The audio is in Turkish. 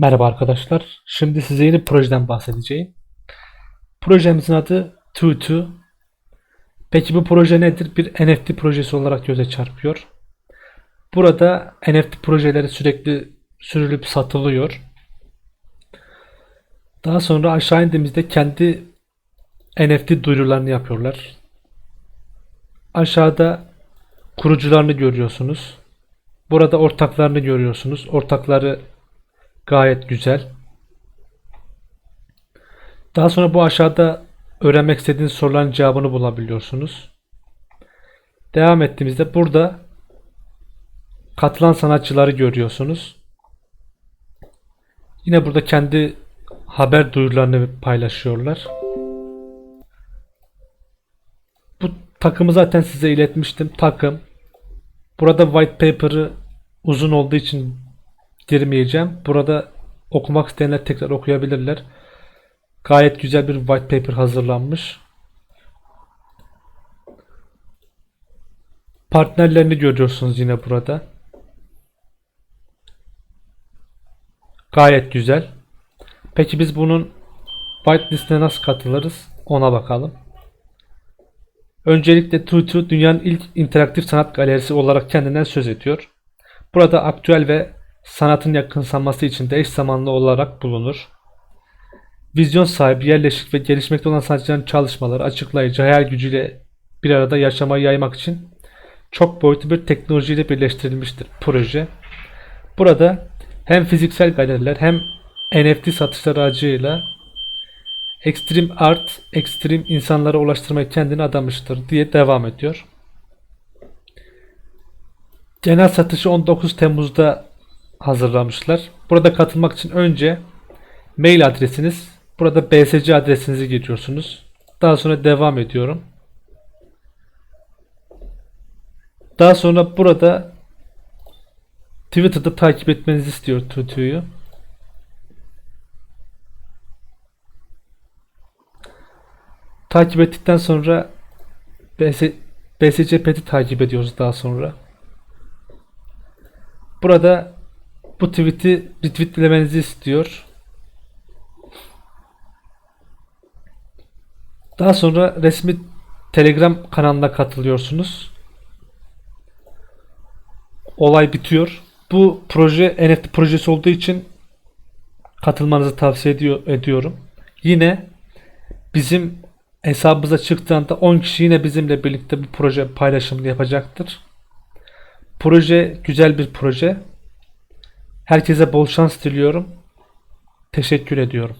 Merhaba arkadaşlar. Şimdi size yeni projeden bahsedeceğim. Projemizin adı Tutu. Peki bu proje nedir? Bir NFT projesi olarak göze çarpıyor. Burada NFT projeleri sürekli sürülüp satılıyor. Daha sonra aşağı indiğimizde kendi NFT duyurularını yapıyorlar. Aşağıda kurucularını görüyorsunuz. Burada ortaklarını görüyorsunuz. Ortakları Gayet güzel. Daha sonra bu aşağıda öğrenmek istediğiniz soruların cevabını bulabiliyorsunuz. Devam ettiğimizde burada katılan sanatçıları görüyorsunuz. Yine burada kendi haber duyurularını paylaşıyorlar. Bu takımı zaten size iletmiştim. Takım. Burada white paper'ı uzun olduğu için girmeyeceğim. Burada okumak isteyenler tekrar okuyabilirler. Gayet güzel bir white paper hazırlanmış. Partnerlerini görüyorsunuz yine burada. Gayet güzel. Peki biz bunun whitelist'ine nasıl katılırız? Ona bakalım. Öncelikle Tutu dünyanın ilk interaktif sanat galerisi olarak kendinden söz ediyor. Burada aktüel ve sanatın yakınsanması için de eş zamanlı olarak bulunur. Vizyon sahibi, yerleşik ve gelişmekte olan sanatçıların çalışmaları açıklayıcı hayal gücüyle bir arada yaşamayı yaymak için çok boyutlu bir teknolojiyle birleştirilmiştir proje. Burada hem fiziksel galeriler hem NFT satışları aracıyla Extreme Art, Extreme insanlara ulaştırmayı kendine adamıştır diye devam ediyor. Genel satışı 19 Temmuz'da hazırlamışlar. Burada katılmak için önce mail adresiniz, burada BSC adresinizi giriyorsunuz. Daha sonra devam ediyorum. Daha sonra burada Twitter'da takip etmenizi istiyor Tutu'yu. Takip ettikten sonra BS, BSC Pet'i takip ediyoruz daha sonra. Burada bu tweet'i retweetlemenizi istiyor. Daha sonra resmi Telegram kanalına katılıyorsunuz. Olay bitiyor. Bu proje NFT projesi olduğu için katılmanızı tavsiye ediyor, ediyorum. Yine bizim hesabımıza çıktığında 10 kişi yine bizimle birlikte bu proje paylaşımını yapacaktır. Proje güzel bir proje. Herkese bol şans diliyorum. Teşekkür ediyorum.